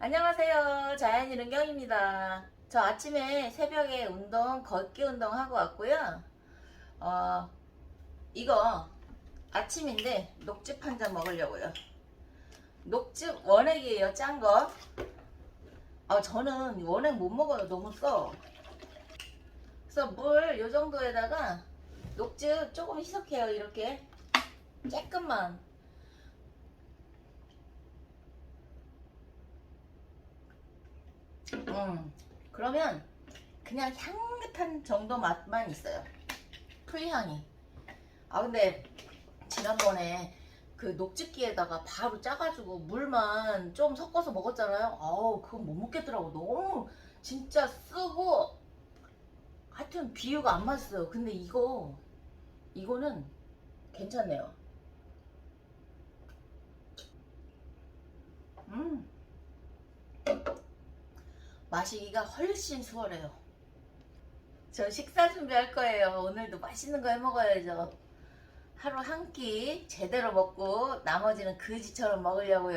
안녕하세요. 자연이 은경입니다. 저 아침에 새벽에 운동, 걷기 운동 하고 왔고요. 어, 이거 아침인데 녹즙 한 잔 먹으려고요. 녹즙 원액이에요, 짠 거. 아, 저는 원액 못 먹어요. 너무 써. 그래서 물 요 정도에다가 녹즙 조금 희석해요. 이렇게. 조금만. 음, 그러면 그냥 향긋한 정도 맛만 있어요. 풀향이. 아, 근데 지난번에 그 녹즙기에다가 바로 짜가지고 물만 좀 섞어서 먹었잖아요. 아우, 그건 못 먹겠더라고. 너무 진짜 쓰고 하여튼 비유가 안 맞았어요. 근데 이거, 이거는 괜찮네요. 음. 마시기가 훨씬 수월해요. 저 식사 준비할 거예요. 오늘도 맛있는 거 해 먹어야죠. 하루 한 끼 제대로 먹고 나머지는 그지처럼 먹으려고요.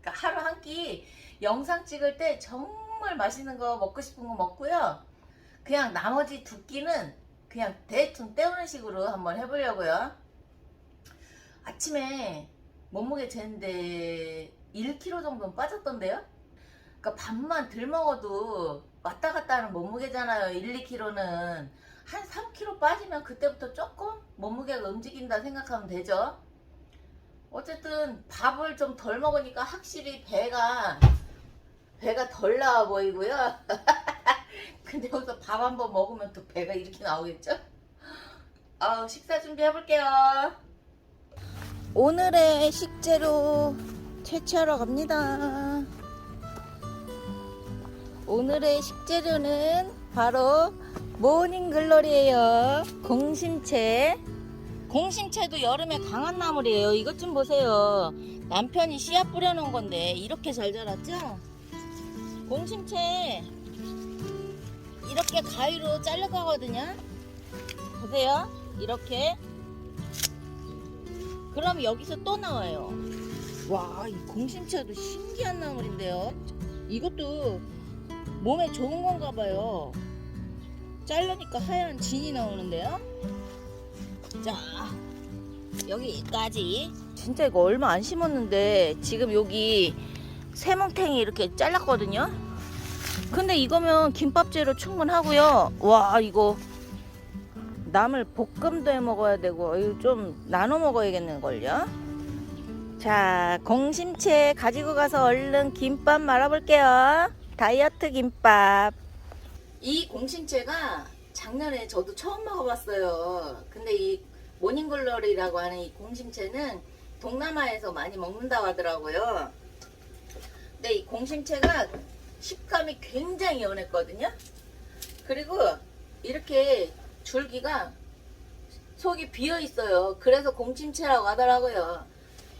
그러니까 하루 한 끼 영상 찍을 때 정말 맛있는 거 먹고 싶은 거 먹고요. 그냥 나머지 두 끼는 그냥 대충 때우는 식으로 한번 해보려고요. 아침에 몸무게 쟀는데 1kg 정도는 빠졌던데요? 그러니까 밥만 덜 먹어도 왔다 갔다 하는 몸무게잖아요. 1, 2kg는. 한 3kg 빠지면 그때부터 조금 몸무게가 움직인다 생각하면 되죠. 어쨌든 밥을 좀 덜 먹으니까 확실히 배가 배가 덜 나와 보이고요. 근데 여기서 밥 한 번 먹으면 또 배가 이렇게 나오겠죠? 아, 식사 준비해 볼게요. 오늘의 식재료 채취하러 갑니다. 오늘의 식재료는 바로 모닝글로리예요. 공심채. 공심채도 여름에 강한 나물이에요. 이것 좀 보세요. 남편이 씨앗 뿌려놓은 건데 이렇게 잘 자랐죠? 공심채 이렇게 가위로 자르거든요. 보세요. 이렇게. 그럼 여기서 또 나와요. 와, 이 공심채도 신기한 나물인데요. 이것도 몸에 좋은 건가 봐요. 자르니까 하얀 진이 나오는데요. 자, 여기까지. 진짜 이거 얼마 안 심었는데 지금 여기 세몽탱이 이렇게 잘랐거든요. 근데 이거면 김밥재료 충분하고요. 와, 이거 나물 볶음도 해 먹어야 되고 이거 좀 나눠 먹어야겠는 걸요. 자, 공심채 가지고 가서 얼른 김밥 말아 볼게요. 다이어트 김밥. 이 공심채가 작년에 저도 처음 먹어봤어요. 근데 이 모닝글로리라고 하는 이 공심채는 동남아에서 많이 먹는다고 하더라고요. 근데 이 공심채가 식감이 굉장히 연했거든요. 그리고 이렇게 줄기가 속이 비어 있어요. 그래서 공심채라고 하더라고요.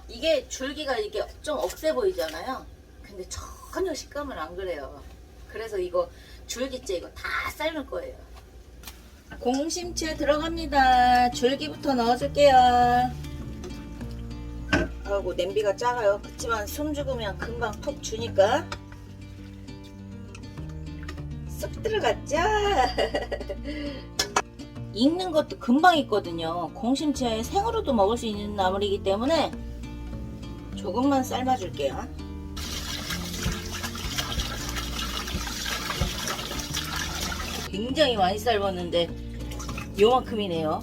이게 줄기가 이게 좀 억세 보이잖아요. 근데 전혀 식감은 안 그래요. 그래서 이거 줄기째 이거 다 삶을 거예요. 공심채 들어갑니다. 줄기부터 넣어줄게요. 아이고 냄비가 작아요. 그렇지만 숨 죽으면 금방 톡 주니까 쏙 들어갔죠? 익는 것도 금방 익거든요. 공심채 생으로도 먹을 수 있는 나물이기 때문에 조금만 삶아줄게요. 굉장히 많이 삶았는데 요만큼이네요.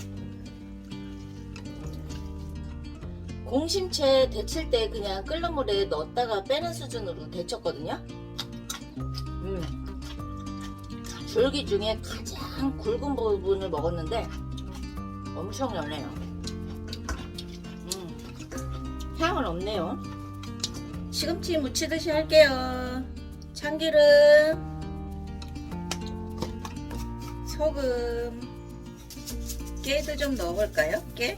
공심채 데칠 때 그냥 끓는 물에 넣었다가 빼는 수준으로 데쳤거든요. 음. 줄기 중에 가장 굵은 부분을 먹었는데 엄청 연해요. 음. 향은 없네요. 시금치 무치듯이 할게요. 참기름, 소금, 깨도 좀 넣어볼까요? 깨?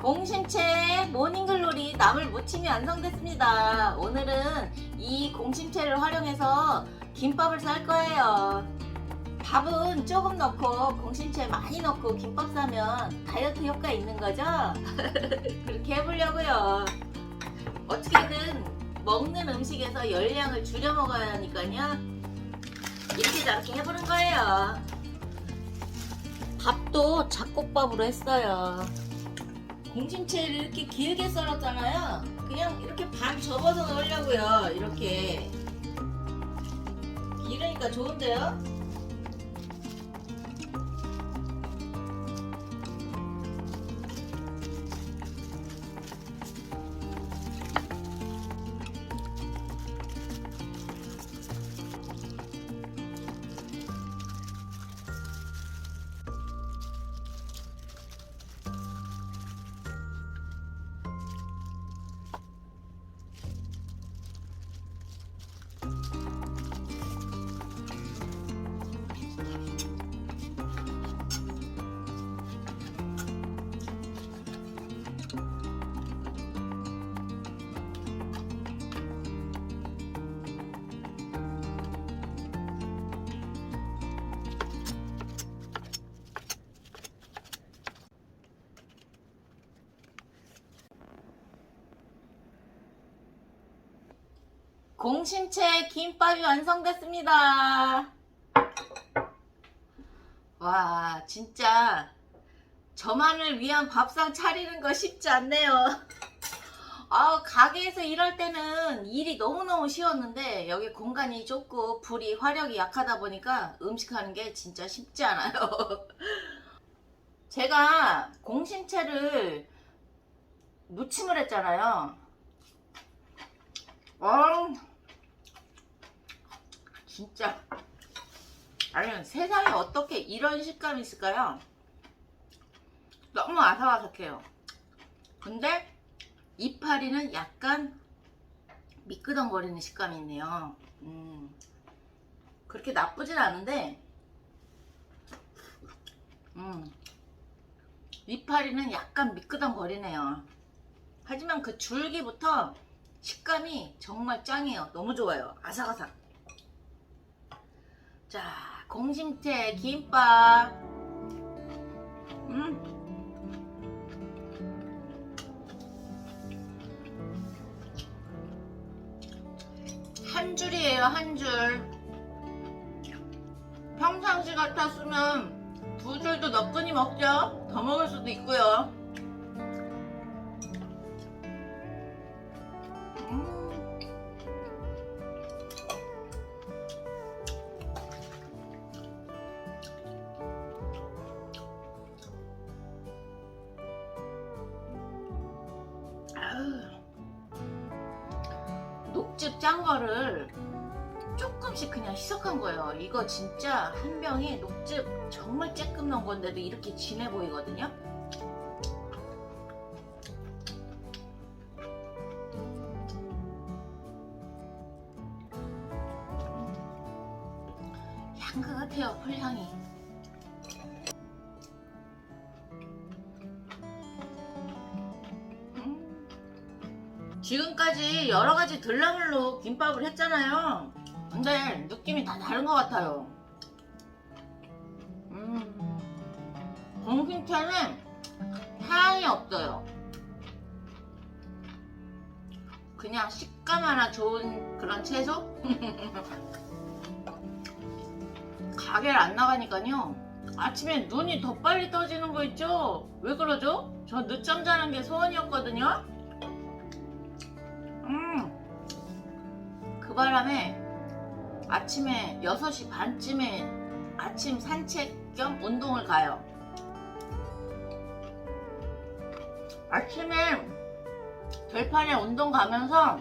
공심채 모닝글로리 나물 무침이 완성됐습니다. 오늘은 이 공심채를 활용해서 김밥을 쌀 거예요. 밥은 조금 넣고 공신채 많이 넣고 김밥 싸면 다이어트 효과 있는 거죠? 그렇게 해보려고요. 어떻게든 먹는 음식에서 열량을 줄여 먹어야 하니까요. 이렇게 저렇게 해보는 거예요. 밥도 잡곡밥으로 했어요. 공심채를 이렇게 길게 썰었잖아요. 그냥 이렇게 반 접어서 넣으려고요. 이렇게. 길으니까 좋은데요? 공심채 김밥이 완성됐습니다. 와, 진짜 저만을 위한 밥상 차리는 거 쉽지 않네요. 아, 가게에서 일할 때는 일이 너무너무 쉬웠는데 여기 공간이 좁고 불이 화력이 약하다 보니까 음식하는 게 진짜 쉽지 않아요. 제가 공심채를 무침을 했잖아요. 어, 진짜. 아니, 세상에 어떻게 이런 식감이 있을까요? 너무 아삭아삭해요. 근데 이파리는 약간 미끄덩거리는 식감이 있네요. 음, 그렇게 나쁘진 않은데, 음, 이파리는 약간 미끄덩거리네요. 하지만 그 줄기부터 식감이 정말 짱이에요. 너무 좋아요. 아삭아삭. 자, 공심채 김밥. 음. 한 줄이에요, 한 줄. 평상시 같았으면 두 줄도 너끈히 먹죠. 더 먹을 수도 있고요. 짠 거를 조금씩 그냥 희석한 거예요. 이거 진짜 한 병에 녹즙 정말 쬐끔 넣은 건데도 이렇게 진해 보이거든요. 향긋 같아요, 풀향이. 지금까지 여러 가지 들나물로 김밥을 했잖아요. 근데 느낌이 다 다른 것 같아요. 음. 공김채는 향이 없어요. 그냥 식감 하나 좋은 그런 채소? 가게를 안 나가니까요. 아침에 눈이 더 빨리 떠지는 거 있죠? 왜 그러죠? 저 늦잠 자는 게 소원이었거든요. 그 바람에 아침에 6시 반쯤에 아침 산책 겸 운동을 가요. 아침에 들판에 운동 가면서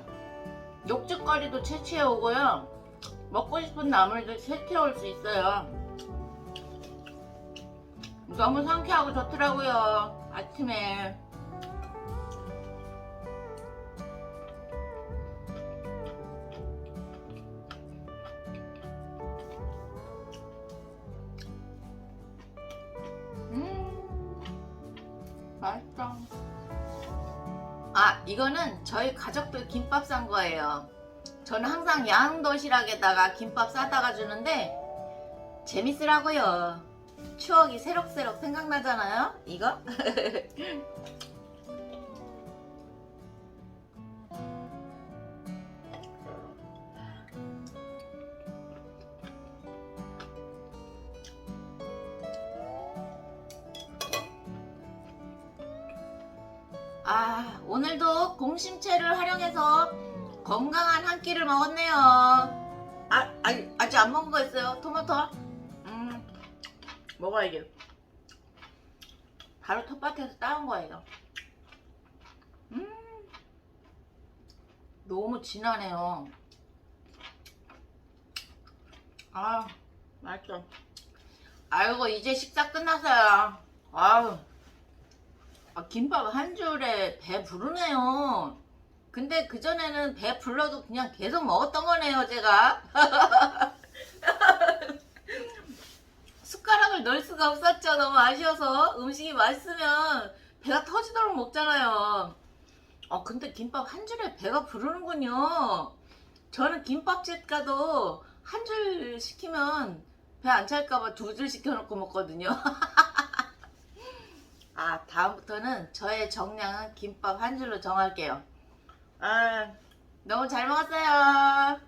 욕죽거리도 채취해 오고요. 먹고 싶은 나물도 채취해 올 수 있어요. 너무 상쾌하고 좋더라고요. 아침에. 맛있다. 아, 이거는 저희 가족들 김밥 싼 거예요. 저는 항상 양 도시락에다가 김밥 싸다가 주는데 재밌으라고요. 추억이 새록새록 생각나잖아요. 이거? 아, 오늘도 공심채를 활용해서 건강한 한 끼를 먹었네요. 아, 아니, 아직 안 먹은 거 있어요. 토마토. 음, 먹어야지. 바로 텃밭에서 따온 거예요. 음, 너무 진하네요. 아, 맛있어. 아이고, 이제 식사 끝났어요. 아유. 아, 김밥 한 줄에 배 부르네요. 근데 그전에는 배 불러도 그냥 계속 먹었던 거네요, 제가. 숟가락을 넣을 수가 없었죠. 너무 아쉬워서. 음식이 맛있으면 배가 터지도록 먹잖아요. 어, 근데 김밥 한 줄에 배가 부르는군요. 저는 김밥집 가도 한 줄 시키면 배 안 찰까봐 두 줄 시켜놓고 먹거든요. 아, 다음부터는 저의 정량은 김밥 한 줄로 정할게요. 아, 너무 잘 먹었어요.